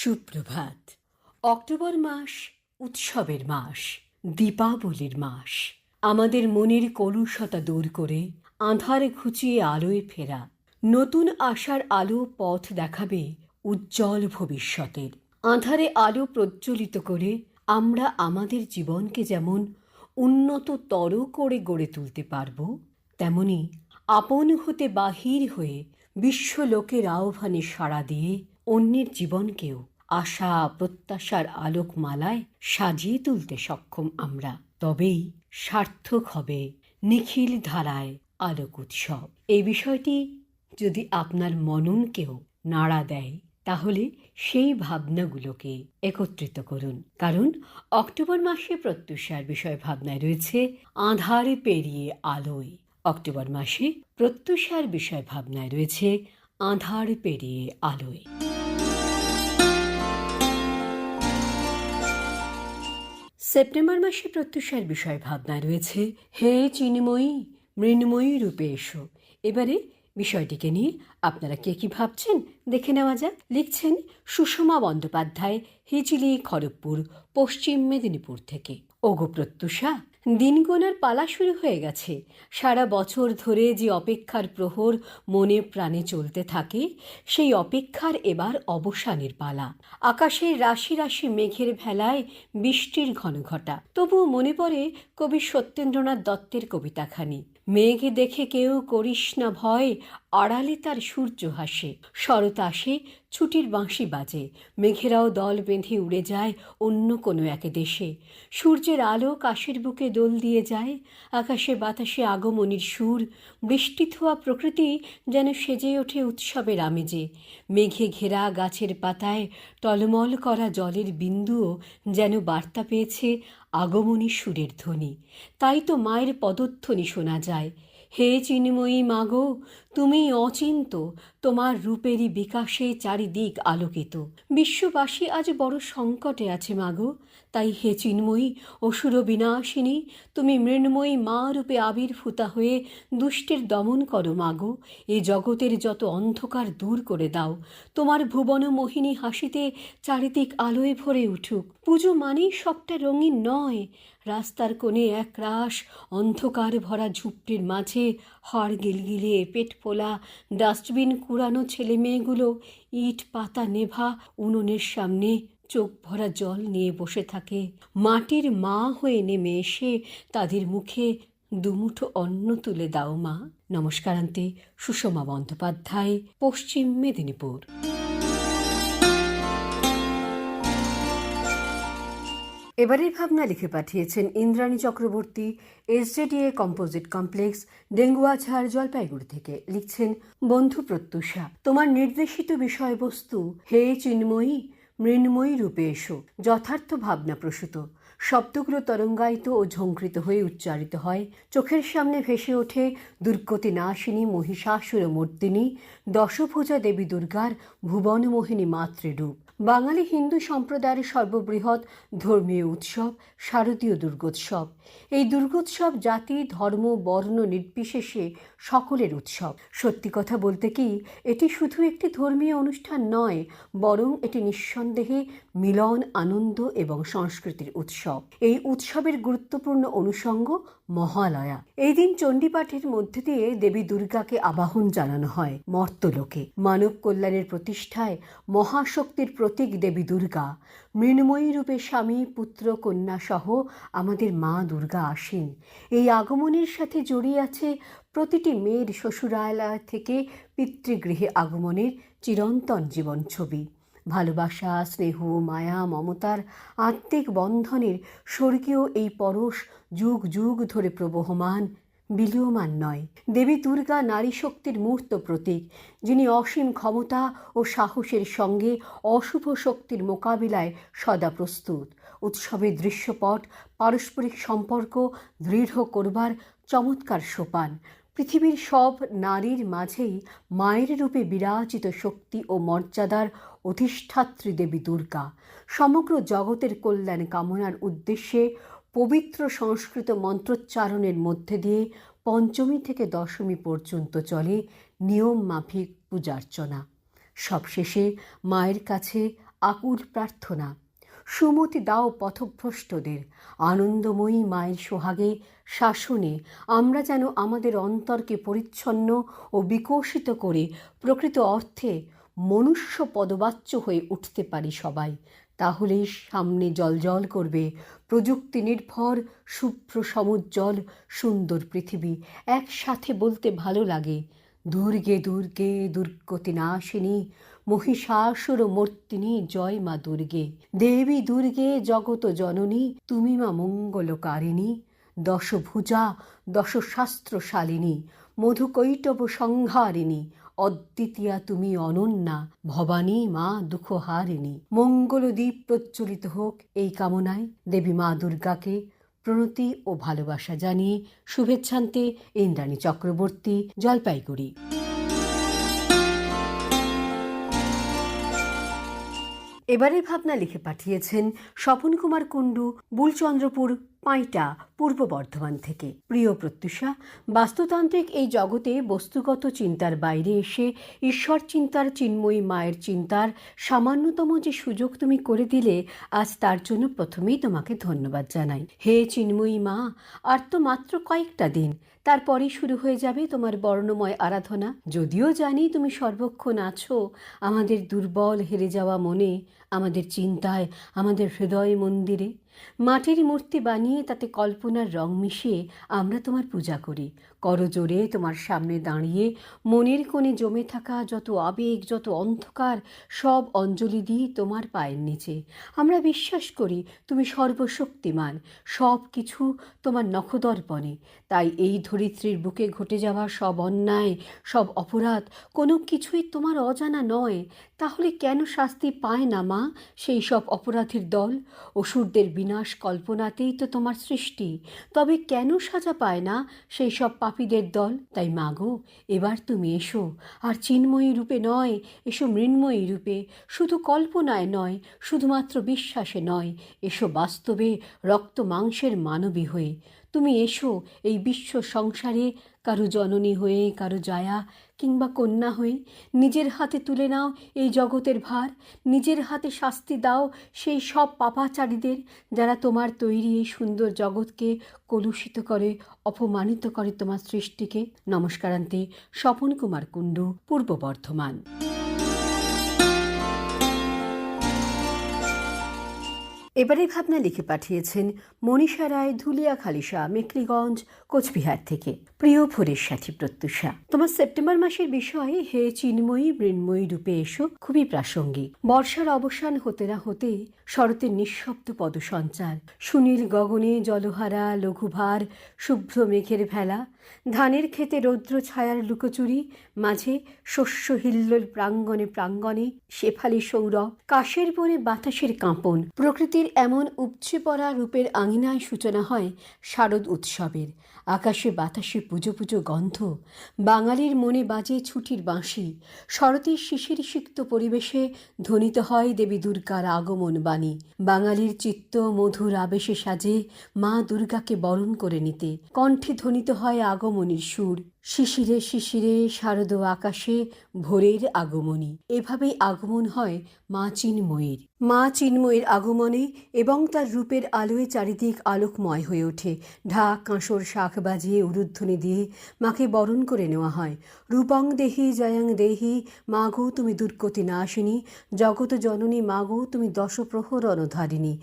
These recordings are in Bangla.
সুপ্রভাত। অক্টোবর মাস উৎসবের মাস, দীপাবলির মাস। আমাদের মনের কলুষতা দূর করে আঁধারে ঘুচিয়ে আলোয় ফেরা। নতুন আশার আলো পথ দেখাবে উজ্জ্বল ভবিষ্যতের। আঁধারে আলো প্রজ্বলিত করে আমরা আমাদের জীবনকে যেমন উন্নততর করে গড়ে তুলতে পারব, তেমনি আপন হতে বাহির হয়ে বিশ্বলোকের আহ্বানে সাড়া দিয়ে অন্যের জীবনকেও আশা, প্রত্যাশার আলোকমালায় সাজিয়ে তুলতে সক্ষম আমরা। তবেই সার্থক হবে নিখিল ধারায় আলোক উৎসব। এই বিষয়টি যদি আপনার মননকেও নাড়া দেয়, তাহলে সেই ভাবনাগুলোকে একত্রিত করুন। কারণ অক্টোবর মাসে প্রত্যুষার বিষয় ভাবনায় রয়েছে আধারে পেরিয়ে আলোয়। অক্টোবর মাসে প্রত্যুষার বিষয় ভাবনায় রয়েছে আধার পেরিয়ে আলোয়। সেপ্টেম্বর মাসে প্রত্যুষার বিষয় ভাবনা রয়েছে, হে চিন্ময়ী, মৃন্ময়ী রূপে এসো। এবারে বিষয়টিকে নিয়ে আপনারা কে কি ভাবছেন দেখে নেওয়া যাক। লিখছেন সুষমা বন্দ্যোপাধ্যায়, হিজিলি খড়গপুর, পশ্চিম মেদিনীপুর থেকে। ওগো প্রত্যুষা দিন গোনার পালা শুরু হয়ে গেছে। সারা বছর ধরে যে অপেক্ষার প্রহর মনে প্রাণে চলতে থাকে, সেই অপেক্ষার এবার অবসানের পালা। আকাশের রাশি রাশি মেঘের ভেলায় বৃষ্টির ঘন ঘটা তবুও মনে পড়ে কবি সত্যেন্দ্রনাথ দত্তের কবিতাখানি। মেঘ দেখে কেউ করিস না ভয়, আড়ালে তার সূর্য হাসে। শরৎ আসে ছুটির বাঁশি বাজে। মেঘেরাও দল বেঁধে উড়ে যায় অন্য কোনো এক দেশে। সূর্যের আলো কাশের বুকে দোল দিয়ে যায়। আকাশে বাতাসে আগমনীর সুর। বৃষ্টি থোয়া প্রকৃতি যেন সেজে ওঠে উৎসবের আমেজে। মেঘে ঘেরা গাছের পাতায় টলমল করা জলের বিন্দুও যেন বার্তা পেয়েছে আগমনী সুরের ধ্বনি। তাই তো মায়ের পদধ্বনি শোনা যায়। হে চিন্ময়ী মাগো, তুমি অচিন্ত, তোমার রূপেরই বিকাশে চারিদিক আলোকিত। বিশ্ববাসী আজ বড় সংকটে আছে মাগো। তাই হে চিন্ময়ী, অসুর বিনাশিনী, তুমি মৃন্ময়ী মা রূপে আবির্ভূতা হয়ে দুষ্টের দমন করো মাগো। এ জগতের যত অন্ধকার দূর করে দাও। তোমার ভুবন মোহিনী হাসিতে চারিদিক আলোয় ভরে উঠুক। পুজো মানেই সবটা রঙিন নয়। রাস্তার কোণে এক রাস অন্ধকার ভরা ঝুপড়ির মাঝে হাড় গিলগিলে পেট ফোলা ডাস্টবিন কুড়ানো ছেলে মেয়েগুলো ইট পাতা নেভা উনুনের সামনে চোখ ভরা জল নিয়ে বসে থাকে। মাটির মা হয়ে নেমে এসে তাদের মুখে দুমুঠো অন্ন তুলে দাও মা। নমস্কারান্তে সুষমা বন্দ্যোপাধ্যায়, পশ্চিম মেদিনীপুর। এবারের ভাবনা লিখে পাঠিয়েছেন Indrani Chakraborty SJDA composite complex Denguajhar Jalpaiguri থেকে। লিখছেন, বন্ধু প্রত্যুষা, তোমার নির্দেশিত বিষয়বস্তু হে চিন্ময়ী মৃন্ময়ী রূপে এসো, যথার্থ ভাবনা প্রসূত। শব্দগুলো তরঙ্গায়িত ও ঝঙ্কৃত হয়ে উচ্চারিত হয়। চোখের সামনে ভেসে ওঠে দুর্গতি নাশিনী মহিষাসুর মূর্তিনী দশভুজা দেবী দুর্গার ভুবনমোহিনী মাতৃরূপ। বাঙালি হিন্দু সম্প্রদায়ের সর্ববৃহৎ ধর্মীয় উৎসব শারদীয় দুর্গোৎসব। এই দুর্গোৎসব জাতি, ধর্ম, বর্ণ নির্বিশেষে সকলের উৎসব। সত্যি কথা বলতে কি, এটি শুধু একটি ধর্মীয় অনুষ্ঠান নয়, বরং এটি নিঃসন্দেহে মিলন, আনন্দ এবং সংস্কৃতির উৎসব। এই উৎসবের গুরুত্বপূর্ণ অনুষঙ্গ মহালয়া। এই দিন চণ্ডীপাঠের মধ্যে দিয়ে দেবী দুর্গাকে আবাহন জানানো হয় মর্তলোকে। মানব কল্যাণের প্রতিষ্ঠায় মহাশক্তির প্রতীক দেবী দুর্গা। মৃন্ময়ী রূপে স্বামী, পুত্র, কন্যা সহ আমাদের মা দুর্গা আসেন। এই আগমনের সাথে জড়িয়ে আছে প্রতিটি মেয়ের শ্বশুরালয় থেকে পিতৃগৃহে আগমনের চিরন্তন জীবন ছবি। ভালোবাসা, স্নেহ, মায়া, মমতার আত্মিক বন্ধনের স্বর্গীয় এই পরশ যুগ যুগ ধরে প্রবহমান, বিলীয়মান নয়। দেবী দুর্গা নারী শক্তির মূর্ত প্রতীক, যিনি অসীম ক্ষমতা ও সাহসের সঙ্গে অশুভ শক্তির মোকাবিলায় সদা প্রস্তুত। উৎসবের দৃশ্যপট, পারস্পরিক সম্পর্ক দৃঢ় করবার চমৎকার সোপান পৃথিবীর সব নারীর মাঝেই মায়ের রূপে বিরাজিত শক্তি ও মর্যাদার অধিষ্ঠাত্রী দেবী দুর্গা। সমগ্র জগতের কল্যাণ কামনার উদ্দেশ্যে পবিত্র সংস্কৃত মন্ত্রোচ্চারণের মধ্যে দিয়ে পঞ্চমী থেকে দশমী পর্যন্ত চলে নিয়ম মাফিক পূজার্চনা। সবশেষে মায়ের কাছে আকুল প্রার্থনা। সুমতি দাও পথভ্রষ্টদের। আনন্দময়ী মায়ের সোহাগে শাসনে আমরা যেন আমাদের অন্তরকে পরিচ্ছন্ন ও বিকশিত করে প্রকৃত অর্থে মনুষ্য পদবাচ্য হয়ে উঠতে পারি সবাই। তাহলে সামনে জলজল করবে, প্রযুক্তি নির্ভর শুভ্র সমুজ্জ্বল, সুন্দর পৃথিবী, একসাথে বলতে ভালো লাগে। দুর্গে দুর্গে দুর্গতি নাশিনী মহিষাসুর মূর্তিনী জয় মা দুর্গে। দেবী দুর্গে জগত জননী, তুমি মা মঙ্গলকারিণী। দশভুজা, দশশাস্ত্রশালিনী মধুকৈটব সংহারিণী অদ্বিতীয়া তুমি অনন্যা, ভবানী মা দুঃখহারিণী। মঙ্গলদ্বীপ প্রজ্বলিত হোক এই কামনায় দেবী মা দুর্গাকে প্রণতি ও ভালোবাসা জানিয়ে শুভেচ্ছান্তে ইন্দ্রাণী চক্রবর্তী, জলপাইগুড়ি। এবারের ভাবনা লিখে পাঠিয়েছেন স্বপন কুমার কুণ্ডু বুলচন্দ্রপুর পাঁইটা পূর্ব বর্ধমান থেকে। প্রিয় প্রত্যুষা, বাস্তুতান্ত্রিক এই জগতে বস্তুগত চিন্তার বাইরে এসে ঈশ্বর চিন্তার চিন্ময়ী মায়ের চিন্তার সামান্যতম যে সুযোগ তুমি করে দিলে, আজ তার জন্য প্রথমেই তোমাকে ধন্যবাদ জানাই। হে চিন্ময়ী মা, আর তো মাত্র কয়েকটা দিন। তারপরেই শুরু হয়ে যাবে তোমার বর্ণময় আরাধনা। যদিও জানি তুমি সর্বক্ষণ আছো, আমাদের দুর্বল হেরে যাওয়া মনে, আমাদের চিন্তায়, আমাদের হৃদয় মন্দিরে। মাটির মূর্তি বানিয়ে তাতে কল্পনার রং মিশিয়ে আমরা তোমার পূজা করি। করজোরে তোমার সামনে দাঁড়িয়ে মনের কোণে জমে থাকা যত আবেগ, যত অন্ধকার, সব অঞ্জলি দিই তোমার পায়ের নিচে। আমরা বিশ্বাস করি তুমি সর্বশক্তিমান সব কিছু তোমার নখদর্পণে। তাই এই ধরিত্রীর বুকে ঘটে যাওয়া সব অন্যায়, সব অপরাধ কোনো কিছুই তোমার অজানা নয়। তাহলে কেন শাস্তি পায় না মা সেই সব অপরাধের দল? অসুরদের বিনাশ কল্পনাতেই তো তোমার সৃষ্টি। তবে কেন সাজা পায় না সেই সব পাপীদের দল? তাই মাগো এবার তুমি এসো। আর চিন্ময়ী রূপে নয়, এসো মৃন্ময়ী রূপে। শুধু কল্পনায় নয়, শুধুমাত্র বিশ্বাসে নয়, এসো বাস্তবে রক্ত মাংসের মানবী হয়ে। তুমি এসো এই বিশ্ব সংসারে কারও জননী হয়ে, কারও জায়া কিংবা কন্যা হয়ে, নিজের হাতে তুলে নাও এই জগতের ভার, নিজের হাতে শাস্তি দাও সেই সব পাপাচারীদের যারা তোমার তৈরি এই সুন্দর জগৎকে কলুষিত করে, অপমানিত করে তোমার সৃষ্টিকে। নমস্কারান্তে, স্বপন কুমার কুণ্ডু, পূর্ব বর্ধমান। এবারে ভাবনা লিখে পাঠিয়েছেন মনীষা রায়, ধুলিয়া খালিশা, মেকলিগঞ্জ, কোচবিহার থেকে। প্রিয় ভোরের সাথী প্রত্যুষা, তোমার সেপ্টেম্বর মাসের বিষয়ে হে চিন্ময়ী, মৃন্ময়ী রূপে এসো, খুবই প্রাসঙ্গিক। বর্ষার অবসান হতে না হতে শরতের নিঃশব্দ পদসঞ্চার, সুনীল গগনে জলহারা, লঘুভার, শুভ্র মেঘের ভেলা ধানের ক্ষেতে রৌদ্র ছায়ার লুকোচুরি, মাঝে শস্য হিল্লোল প্রাঙ্গণে প্রাঙ্গণে শেফালি সৌরভ, কাশের বনে বাতাসের কাঁপন। প্রকৃতির এমন উপচে পড়া রূপের আঙিনায় সূচনা হয় শারদ উৎসবের। আকাশে বাতাসে পুজো পুজো গন্ধ, বাঙালির মনে বাজে ছুটির বাঁশি। শরতের শিশির সিক্ত পরিবেশে ধ্বনিত হয় দেবী দুর্গার আগমন বাণী। বাঙালির চিত্ত মধুর আবেশে সাজে মা দুর্গাকে বরণ করে নিতে। কণ্ঠে ধ্বনিত হয় আগমনীর সুর। শিশিরে শিশিরে শারদ আকাশে ভোরের আগমনী। এভাবেই আগমন হয় মা চিন্ময়ীর। মা চিন্ময়ীর আগমনে এবং তার রূপের আলোয় চারিদিক আলোকময় হয়ে ওঠে। ঢাক, কাঁসর শাখ বাজিয়ে উরুধ্বনি দিয়ে মাকে বরণ করে নেওয়া হয়। রূপং দেহি, জয়ং দেহি মাগো তুমি দুর্গতি নাশিনী। জগত জননী মাগো তুমি দশপ্রহর অনধারিণী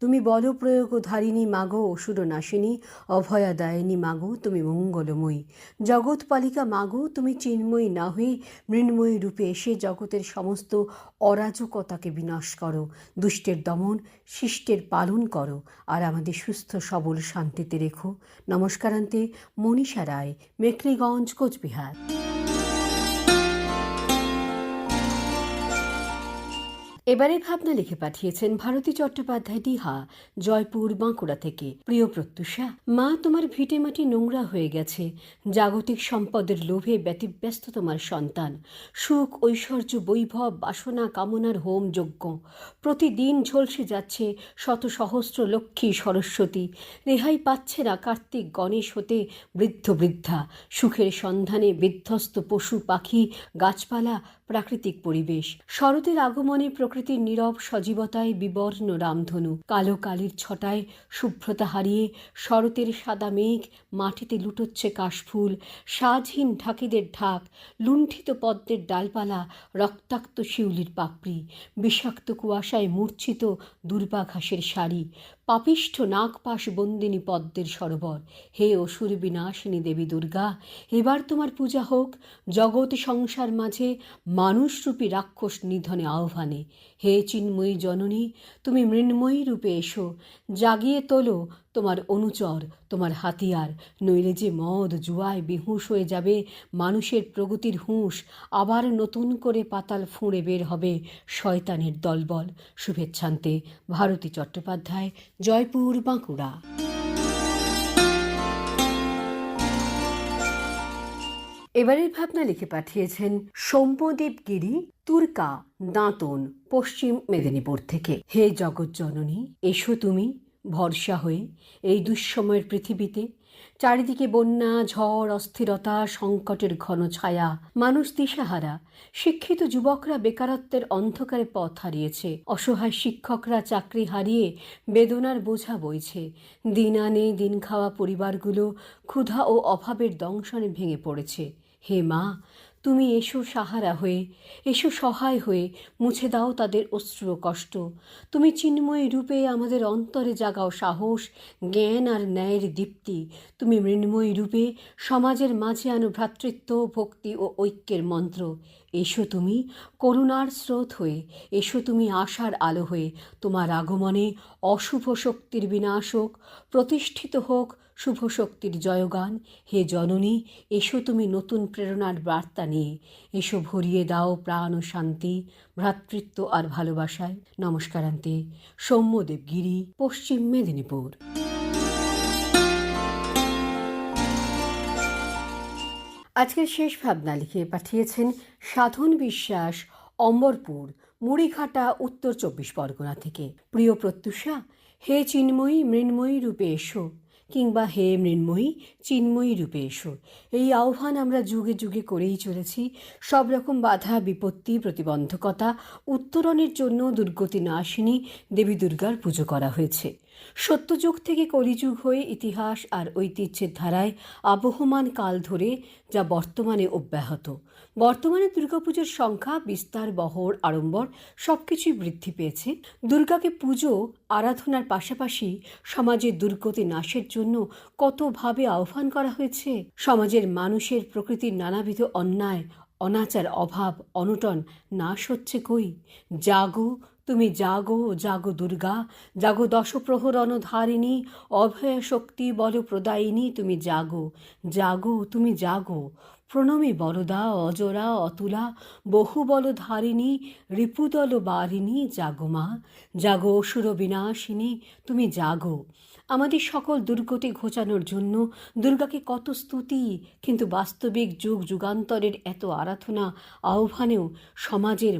তুমি বলপ্রয়োগ ধারিণী মাগো অসুর নাশিনী অভয়া দায়িনী মাগো, তুমি মঙ্গলময়ী। জগৎপালিকা মাগো, তুমি চিন্ময়ী না হয়ে মৃন্ময়ী রূপে এসে জগতের সমস্ত অরাজকতাকে বিনাশ করো। দুষ্টের দমন, শিষ্টের পালন করো, আর আমাদের সুস্থ, সবল শান্তিতে রেখো। নমস্কারান্তে, মনীষা রায় মেকলিগঞ্জ কোচবিহার। এবারে ভাবনা লিখে পাঠিয়েছেন ভারতী চট্টোপাধ্যায় দিহা জয়পুর, বাঁকুড়া থেকে। প্রিয় প্রত্যুষা, মা তোমার ভিটে মাটি নোংরা হয়ে গেছে। জাগতিক সম্পদের লোভে ব্যতিব্যস্ত তোমার সন্তান। সুখ, ঐশ্বর্য, বৈভব, বাসনা, কামনার হোম যজ্ঞ। প্রতিদিন ঝলসে যাচ্ছে শত সহস্র লক্ষ্মী সরস্বতী। রেহাই পাচ্ছে না কার্তিক গণেশ হতে বৃদ্ধ বৃদ্ধা। সুখের সন্ধানে বিধ্বস্ত পশু পাখি, গাছপালা প্রাকৃতিক পরিবেশ। শরতের আগমনে প্রকৃতির নীরব সজীবতায় বিবর্ণ রামধনু। কালো কালির ছটায় শুভ্রতা হারিয়ে শরতের সাদা মেঘ মাটিতে লুটোচ্ছে কাশফুল। সাজহীন ঢাকিদের ঢাক, লুণ্ঠিত পদ্মের ডালপালা, রক্তাক্ত শিউলির পাপড়ি। বিষাক্ত কুয়াশায় মূর্ছিত দুর্বাঘাসের শাড়ি। পাপিষ্ঠ নাগপাশ বন্দিনী পদ্মের সরোবর। হে অসুর বিনাশিনী দেবী দুর্গা, এবার তোমার পূজা হোক। জগৎ সংসার মাঝে মানুষরূপী রাক্ষস নিধনে আহ্বানে। হে চিন্ময়ী জননী, তুমি মৃন্ময়ী রূপে এসো। জাগিয়ে তোলো তোমার অনুচর, তোমার হাতিয়ার, নইলে যে মদ জুয়ায় বেহুঁশ হয়ে যাবে, মানুষের প্রগতির হুঁশ, আবার নতুন করে পাতাল ফুঁড়ে বের হবে শয়তানের দলবল। শুভেচ্ছান্তে, ভারতী চট্টোপাধ্যায়, জয়পুর, বাঁকুড়া। এবারের ভাবনা লিখে পাঠিয়েছেন সৌম্যদেব গিরি, তুর্কা, দাঁতন, পশ্চিম মেদিনীপুর থেকে। হে জগৎ জননী, এসো তুমি ভরসা হয়ে এই দুঃসময়ের পৃথিবীতে চারিদিকে বন্যা, ঝড়, অস্থিরতা, সংকটের ঘন ছায়া, মানুষ দিশাহারা, শিক্ষিত যুবকরা বেকারত্বের অন্ধকারে পথ হারিয়েছে, অসহায় শিক্ষকরা চাকরি হারিয়ে বেদনার বোঝা বইছে, দিন আনে দিন খাওয়া পরিবারগুলো ক্ষুধা ও অভাবের দংশনে ভেঙে পড়েছে। হে মা তুমি এসো সাহারা হয়ে, এসো সহায় হয়ে, মুছে দাও তাদের অশ্রু কষ্ট। তুমি চিন্ময় রূপে আমাদের অন্তরে জাগাও সাহস, জ্ঞান আর ন্যায়ের দীপ্তি। তুমি মৃন্ময়ী রূপে সমাজের মাঝে আনো ভ্রাতৃত্ব, ভক্তি ও ঐক্যের মন্ত্র। এসো তুমি করুণার স্রোত হয়ে, এসো তুমি আশার আলো হয়ে। তোমার আগমনে অশুভ শক্তির বিনাশ হোক, প্রতিষ্ঠিত হোক শুভ শক্তির জয়গান। হে জননী, এসো তুমি নতুন প্রেরণার বার্তা নিয়ে। এসো ভরিয়ে দাও প্রাণ ও শান্তি, ভ্রাতৃত্ব আর ভালোবাসায়। নমস্কারান্তে সৌম্যদেব গিরি, পশ্চিম মেদিনীপুর। আজকের শেষ ভাবনা লিখে পাঠিয়েছেন সাধন বিশ্বাস, অম্বরপুর, মুড়িঘাটা, উত্তর চব্বিশ পরগনা থেকে। প্রিয় প্রত্যুষা, হে চিন্ময়ী, মৃন্ময়ী রূপে এসো। কিংবা হে মৃন্ময়ী, চিন্ময়ী রূপে এসো এই আহ্বান আমরা যুগে যুগে করেই চলেছি। সব রকম বাধা, বিপত্তি, প্রতিবন্ধকতা, উত্তরণের জন্য দুর্গতি না আসেনি দেবী দুর্গার পুজো করা হয়েছে। সত্যযুগ থেকে কলিযুগ হয়ে ইতিহাস আর ঐতিহ্যের ধারায় আবহমান কাল ধরে যা বর্তমানে অব্যাহত। বর্তমানে দুর্গাপুজোর সংখ্যা, বিস্তার, বহর, আড়ম্বর সবকিছুই বৃদ্ধি পেয়েছে। দুর্গাকে পুজো, আরাধনার পাশাপাশি সমাজের দুর্গতি নাশের জন্য কতভাবে আহ্বান করা হয়েছে? সমাজের মানুষের প্রকৃতির নানাবিধ অন্যায়, অনাচার, অভাব, অনটন নাশ হচ্ছে কই? জাগো তুমি জাগো জাগো দুর্গা, জাগো দশপ্রহরণ ধারিণী অভয় শক্তি বল প্রদায়িনী তুমি জাগো জাগো, তুমি জাগো। প্রণমী বরদা, অজরা, অতুলা, বহু বল ধারিণী রিপুদল বারিণী জাগো মা, জাগো অসুর বিনাশিনী তুমি জাগো। আমাদের সকল দুর্গতি ঘোচানোর জন্য দুর্গাকে কত স্তুতি, কিন্তু বাস্তবিক যুগ যুগান্তরের এত আরাধনা, আহ্বানেও সমাজের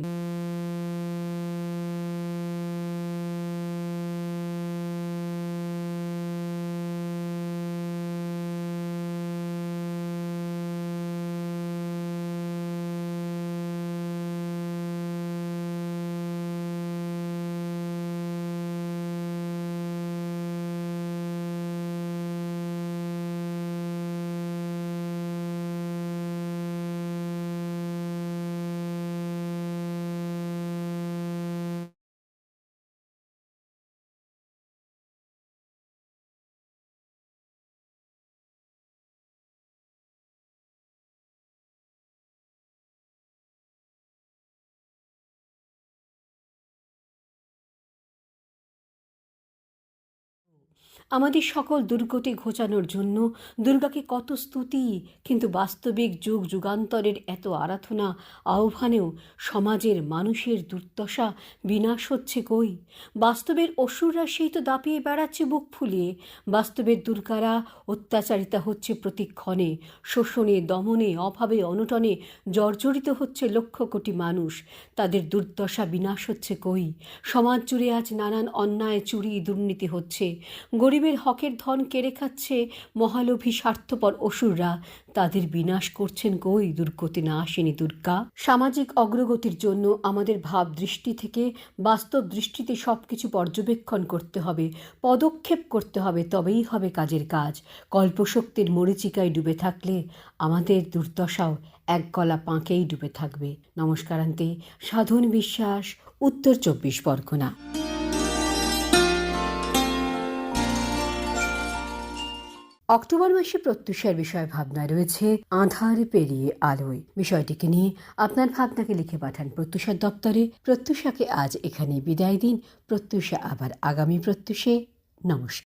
আমাদের সকল দুর্গতি ঘোচানোর জন্য দুর্গাকে কত স্তুতি, কিন্তু বাস্তবিক যুগ যুগান্তরের এত আরাধনা, আহ্বানেও সমাজের মানুষের দুর্দশা বিনাশ হচ্ছে কই? বাস্তবের অসুররা সেই তো দাপিয়ে বেড়াচ্ছে বুক ফুলিয়ে, বাস্তবের দুর্গারা অত্যাচারিতা হচ্ছে প্রতিক্ষণে, শোষণে, দমনে, অভাবে, অনটনে জর্জরিত হচ্ছে লক্ষ কোটি মানুষ, তাদের দুর্দশা বিনাশ হচ্ছে কই? সমাজ জুড়ে আজ নানান অন্যায়, চুরি, দুর্নীতি হচ্ছে। গরিবের হকের ধন কেড়ে খাচ্ছে মহালোভী স্বার্থপর অসুররা। তাদের বিনাশ করছেন কই? দুর্গতি না আসেনি দুর্গা। সামাজিক অগ্রগতির জন্য আমাদের ভাব দৃষ্টি থেকে, বাস্তব দৃষ্টিতে সব কিছু পর্যবেক্ষণ করতে হবে, পদক্ষেপ করতে হবে, তবেই হবে কাজের কাজ। কল্পশক্তির মরিচিকায় ডুবে থাকলে আমাদের দুর্দশাও এক গলা পাঁকেই ডুবে থাকবে। নমস্কারান্তে, সাধন বিশ্বাস, উত্তর চব্বিশ পরগনা। অক্টোবর মাসে প্রত্যুষার বিষয় ভাবনা রয়েছে, আধার পেরিয়ে আলোয়। বিষয়টিকে নিয়ে আপনার ভাবনাকে লিখে পাঠান প্রত্যুষার দপ্তরে। প্রত্যুষাকে আজ এখানে বিদায় দিন। প্রত্যুষা আবার আগামী প্রত্যুষে। নমস্কার।